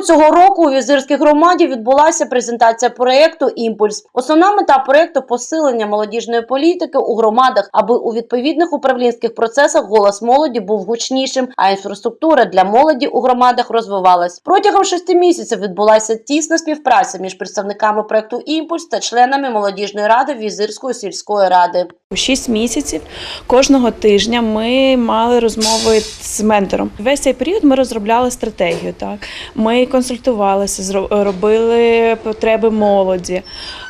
Початком цього року у візирській громаді відбулася презентація проєкту Імпульс. Основна мета проєкту посилення молодіжної політики у громадах, аби у відповідних управлінських процесах голос молоді був гучнішим, а інфраструктура для молоді у громадах розвивалась. Протягом шести місяців відбулася тісна співпраця між представниками проєкту Імпульс та членами молодіжної ради Візирської сільської ради. Шість місяців кожного тижня ми мали розмови з ментором. Весь цей період ми розробляли стратегію. Так ми консультувалися, робили потреби молоді.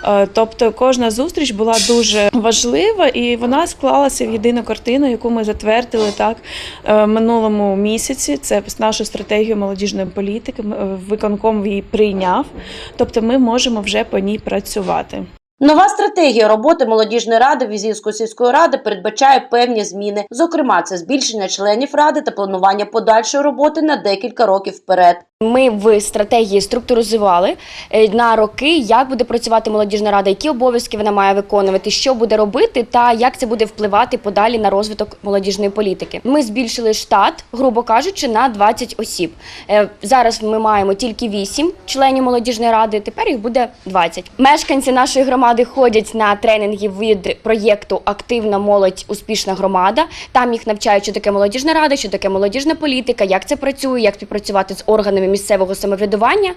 Е, Тобто, кожна зустріч була дуже важлива, і вона склалася в єдину картину, яку ми затвердили так е, минулому місяці. Це нашу стратегію молодіжної політики. Е, Виконком її прийняв. Тобто, ми можемо вже по ній працювати. Нова стратегія роботи молодіжної ради Візівської сільської ради передбачає певні зміни. Зокрема, це збільшення членів ради та планування подальшої роботи на декілька років вперед. Ми в стратегії структуризували е, на роки, як буде працювати молодіжна рада, які обов'язки вона має виконувати, що буде робити, та як це буде впливати подалі на розвиток молодіжної політики. Ми збільшили штат, грубо кажучи, на 20 осіб. Е, Зараз ми маємо тільки 8 членів молодіжної ради. Тепер їх буде 20. Мешканці нашої громади ходять на тренінги від проєкту Активна молодь, успішна громада. Там їх навчають, що таке молодіжна рада, що таке молодіжна політика, як це працює, як співпрацювати з органами місцевого самоврядування.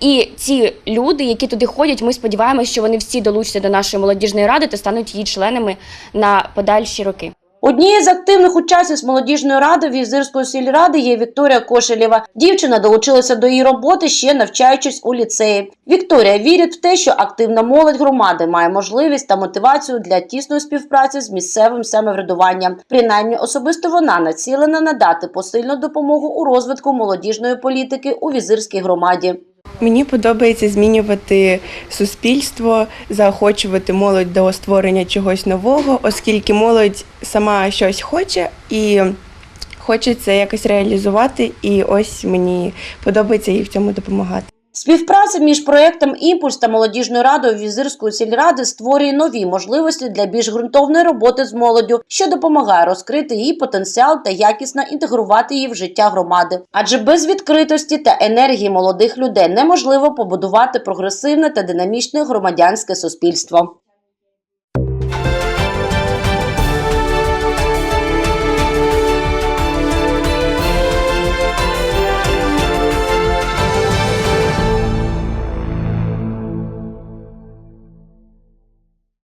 І ці люди, які туди ходять, ми сподіваємося, що вони всі долучаться до нашої молодіжної ради та стануть її членами на подальші роки. Однією з активних учасниць молодіжної ради Візирської сільради є Вікторія Кошелєва. Дівчина долучилася до її роботи ще навчаючись у ліцеї. Вікторія вірить в те, що активна молодь громади має можливість та мотивацію для тісної співпраці з місцевим самоврядуванням. Принаймні, особисто вона націлена надати посильну допомогу у розвитку молодіжної політики у візирській громаді. Мені подобається змінювати суспільство, заохочувати молодь до створення чогось нового, оскільки молодь сама щось хоче і хоче це якось реалізувати. І ось мені подобається їй в цьому допомагати. Співпраця між проектом Імпульс та молодіжною радою Візирської сільради створює нові можливості для більш ґрунтовної роботи з молоддю, що допомагає розкрити її потенціал та якісно інтегрувати її в життя громади. Адже без відкритості та енергії молодих людей неможливо побудувати прогресивне та динамічне громадянське суспільство.